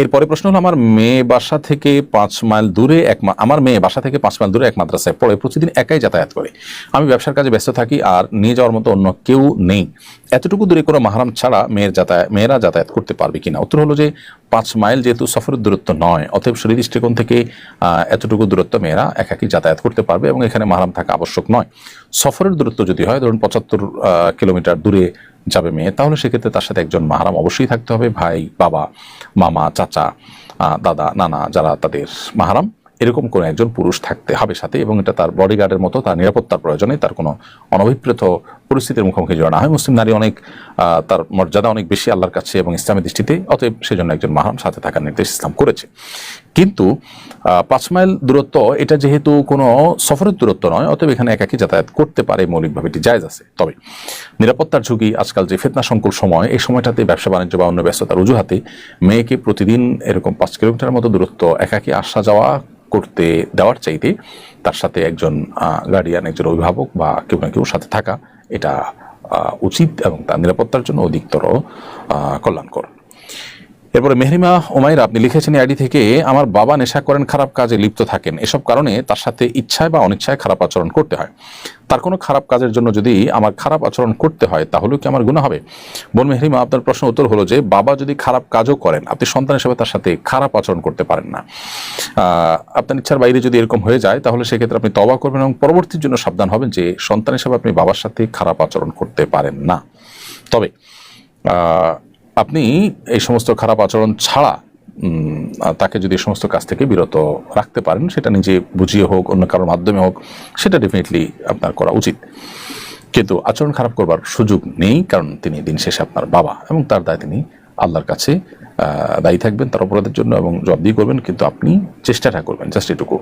এরপরে প্রশ্ন হলো, আমার মেয়ে বাসা থেকে পাঁচ মাইল দূরে এক আমার মেয়ে বাসা থেকে পাঁচ মাইল দূরে এক মাদ্রাসায় পড়ে। প্রতিদিন একাই যাতায়াত করে। আমি ব্যবসার কাজে ব্যস্ত থাকি আর নিয়ে যাওয়ার মতো অন্য কেউ নেই। এতটুকু দূরে কোনো মাহারাম ছাড়া মেয়ের যাতায়াত মেয়েরা যাতায়াত করতে পারবে কিনা? উত্তর হলো যে, পাঁচ মাইল যেহেতু সফরের দূরত্ব নয়, অতএব শরীর দৃষ্টিকোণ থেকে এতটুকু দূরত্ব মেয়েরা একাকি যাতায়াত করতে পারবে এবং এখানে মাহারাম থাকা আবশ্যক নয়। সফরের দূরত্ব যদি হয়, ধরুন পঁচাত্তর কিলোমিটার দূরে যাবে মেয়ে, তাহলে সেক্ষেত্রে তার সাথে একজন মাহারাম অবশ্যই থাকতে হবে। ভাই, বাবা, মামা, চাচা দাদা, নানা যারা তাদের মাহারাম এরকম কোনো একজন পুরুষ থাকতে হবে সাথে এবং এটা তার বডিগার্ডের মতো, তার নিরাপত্তার প্রয়োজনে তার কোনো অনভিপ্রেত পরিস্থিতির মুখোমুখি জড়া না হয়। মুসলিম নারী অনেক তার মর্যাদা অনেক বেশি আল্লাহর কাছে এবং ইসলামের দৃষ্টিতে, অতএব সেজন্য একজন মাহারাম সাথে থাকার নির্দেশ ইসলাম করেছে। কিন্তু পাঁচ মাইল দূরত্ব, এটা যেহেতু কোনো সফরের দূরত্ব নয়, অতএব এখানে একাকি যাতায়াত করতে পারে, মৌলিকভাবে এটি জায়জ আছে। তবে, নিরাপত্তার ঝুঁকি, আজকাল যে ফেতনা সংকুল সময়, এই সময়টাতে ব্যবসা বাণিজ্য বা অন্য ব্যস্ততার অজুহাতে, মেয়েকে প্রতিদিন এরকম পাঁচ কিলোমিটার মতো দূরত্ব, একাকি আসা যাওয়া করতে দেওয়ার চাইতে তার সাথে একজন গার্ডিয়ান একজন অভিভাবক বা কেউ না কেউ সাথে থাকা এটা উচিত এবং তার নিরাপত্তার জন্য অধিকতর কল্যাণকর। এরপরে মেহরিমা ওমাইরা, আপনি লিখেছেন আইডি থেকে, আমার বাবা নেশা করেন, খারাপ কাজে লিপ্ত থাকেন। এসব কারণে তার সাথে ইচ্ছায় বা অনিচ্ছায় খারাপ আচরণ করতে হয়। তার কোনো খারাপ কাজের জন্য যদি আমার খারাপ আচরণ করতে হয়, তাহলে কি আমার গুণ হবে? বোন মেহরিমা, আপনার প্রশ্ন উত্তর হলো যে, বাবা যদি খারাপ কাজও করেন, আপনি সন্তান হিসেবে তার সাথে খারাপ আচরণ করতে পারেন না। আপনার ইচ্ছার বাইরে যদি এরকম হয়ে যায়, তাহলে সেক্ষেত্রে আপনি তবা করবেন এবং পরবর্তীর জন্য সাবধান হবেন যে, সন্তান হিসেবে আপনি বাবার সাথে খারাপ আচরণ করতে পারেন না। তবে আপনি এই সমস্ত খারাপ আচরণ ছাড়া তাকে যদি সমস্ত কাজ থেকে বিরত রাখতে পারেন, সেটা নিজে বুঝিয়ে হোক, অন্য কারোর মাধ্যমে হোক, সেটা ডেফিনেটলি আপনার করা উচিত। কিন্তু আচরণ খারাপ করবার সুযোগ নেই, কারণ তিনি দিন শেষে আপনার বাবা এবং তার দায় তিনি আল্লাহর কাছে দায়ী থাকবেন তার অপরাধের জন্য এবং জবাবদিহি করবেন, কিন্তু আপনি চেষ্টাটা করবেন, জাস্ট এটুকু।